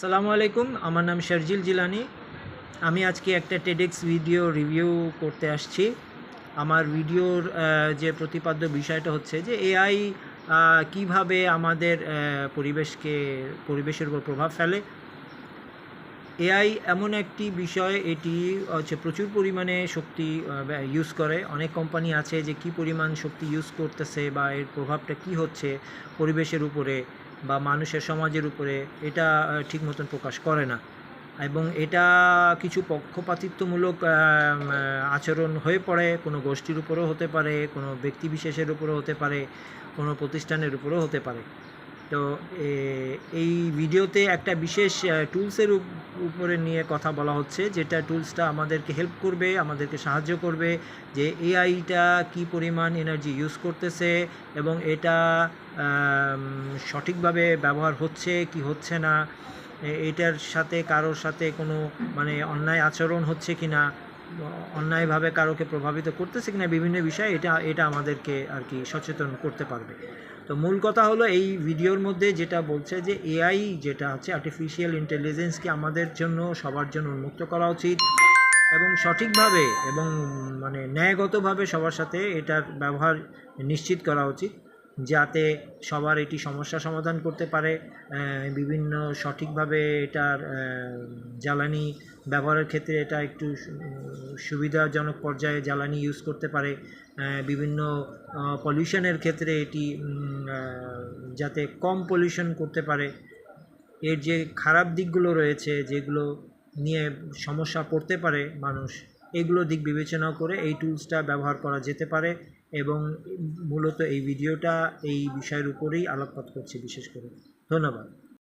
সালামু আলাইকুম, আমার নাম শারজিল জিলানি। আমি আজকে একটা টেডেক্স ভিডিও রিভিউ করতে আসছি। আমার ভিডিওর যে প্রতিপাদ্য বিষয়টা হচ্ছে যে এআই কীভাবে আমাদের পরিবেশকে, পরিবেশের উপর প্রভাব ফেলে। এআই এমন একটি বিষয়, এটি হচ্ছে প্রচুর পরিমাণে শক্তি ইউজ করে। অনেক কোম্পানি আছে যে কি পরিমাণ শক্তি ইউজ করতেছে বা এর প্রভাবটা কি হচ্ছে পরিবেশের উপরে। বা মানুষের সমাজের উপরে এটা ঠিক মতন প্রকাশ করে না। এবং এটা কিছু পক্ষপাতিত্বমূলক আচরণ হয়ে পড়ে, কোনো গোষ্ঠীর উপরেও হতে পারে, কোনো ব্যক্তি বিশেষের উপরেও হতে পারে, কোনো প্রতিষ্ঠানের উপরেও হতে পারে। তো এই ভিডিওতে একটা বিশেষ টুলসের উপরে নিয়ে কথা বলা হচ্ছে, যেটা টুলসটা আমাদেরকে হেল্প করবে, আমাদেরকে সাহায্য করবে যে এআইটা কি পরিমাণ এনার্জি ইউজ করতেছে এবং এটা সঠিকভাবে ব্যবহার হচ্ছে কি হচ্ছে না এটার সাথে কারোর সাথে কোনো মানে অন্যায় আচরণ হচ্ছে কি না অন্যায়ভাবে কারোকে প্রভাবিত করতেছে কিনা বিভিন্ন বিষয়ে এটা এটা আমাদেরকে আর কি সচেতন করতে পারবে। তো মূল কথা হলো এই ভিডিওর মধ্যে যেটা বলছে যে এআই যেটা হচ্ছে আর্টিফিশিয়াল ইন্টেলিজেন্সকে আমাদের জন্য, সবার জন্য উন্মুক্ত করা উচিত এবং সঠিকভাবে এবং মানে ন্যায়গতভাবে সবার সাথে এটার ব্যবহার নিশ্চিত করা উচিত। যাতে সবার এটি সমস্যা সমাধান করতে পারে বিভিন্ন সঠিকভাবে এটার জ্বালানি ব্যবহারের ক্ষেত্রে এটা একটু সুবিধাজনক পর্যায়ে জ্বালানি ইউজ করতে পারে বিভিন্ন পলিউশনের ক্ষেত্রে এটি যাতে কম পলিউশন করতে পারে। এর যে খারাপ দিকগুলো রয়েছে, যেগুলো নিয়ে সমস্যা পড়তে পারে মানুষ, এগুলো দিক বিবেচনা করে এই টুলসটা ব্যবহার করা যেতে পারে। এবং মূলত এই ভিডিওটা এই বিষয়ের উপরেই আলোকপাত করছে বিশেষ করে। ধন্যবাদ।